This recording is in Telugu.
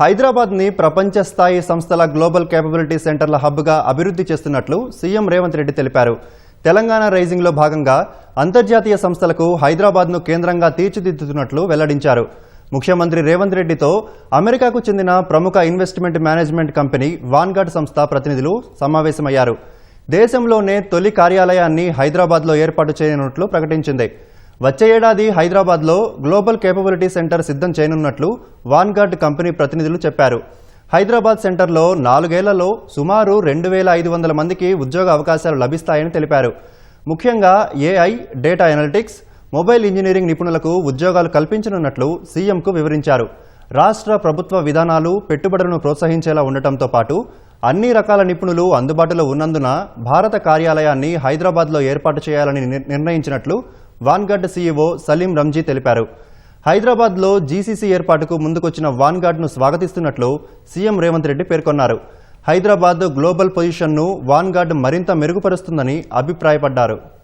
హైదరాబాద్ని ప్రపంచ స్థాయి సంస్థల గ్లోబల్ కేపబిలిటీ సెంటర్ల హబ్గా అభివృద్ధి చేస్తున్నట్లు సీఎం రేవంత్ రెడ్డి తెలిపారు. తెలంగాణ రైజింగ్లో భాగంగా అంతర్జాతీయ సంస్థలకు హైదరాబాద్ను కేంద్రంగా తీర్చిదిద్దుతున్నట్లు వెల్లడించారు. ముఖ్యమంత్రి రేవంత్ రెడ్డితో అమెరికాకు చెందిన ప్రముఖ ఇన్వెస్ట్మెంట్ మేనేజ్మెంట్ కంపెనీ వాన్గార్డ్ సంస్థ ప్రతినిధులు సమావేశమయ్యారు. దేశంలోనే తొలి కార్యాలయాన్ని హైదరాబాద్లో ఏర్పాటు చేయనున్నట్లు ప్రకటించింది. వచ్చే ఏడాది హైదరాబాద్లో గ్లోబల్ కేపబిలిటీ సెంటర్ సిద్ధం చేయనున్నట్లు వాన్గార్డ్ కంపెనీ ప్రతినిధులు చెప్పారు. హైదరాబాద్ సెంటర్లో నాలుగేళ్ళలో సుమారు రెండు వేల ఐదు వందల మందికి ఉద్యోగ అవకాశాలు లభిస్తాయని తెలిపారు. ముఖ్యంగా AI data analytics mobile engineering నిపుణులకు ఉద్యోగాలు కల్పించనున్నట్లు సీఎంకు వివరించారు. రాష్ట్ర ప్రభుత్వ విధానాలు పెట్టుబడులను ప్రోత్సహించేలా ఉండటంతో పాటు అన్ని రకాల నిపుణులు అందుబాటులో ఉన్నందున భారత కార్యాలయాన్ని హైదరాబాద్లో ఏర్పాటు చేయాలని నిర్ణయించినట్లు వాన్గార్డ్ సీఈఓ సలీం రంజీ తెలిపారు. హైదరాబాద్లో జీసీసీ ఏర్పాటుకు ముందుకొచ్చిన వాన్గార్డ్ను స్వాగతిస్తున్నట్లు సీఎం రేవంత్ రెడ్డి పేర్కొన్నారు. హైదరాబాద్ గ్లోబల్ పొజిషన్ను వాన్గార్డ్ మరింత మెరుగుపరుస్తుందని అభిప్రాయపడ్డారు.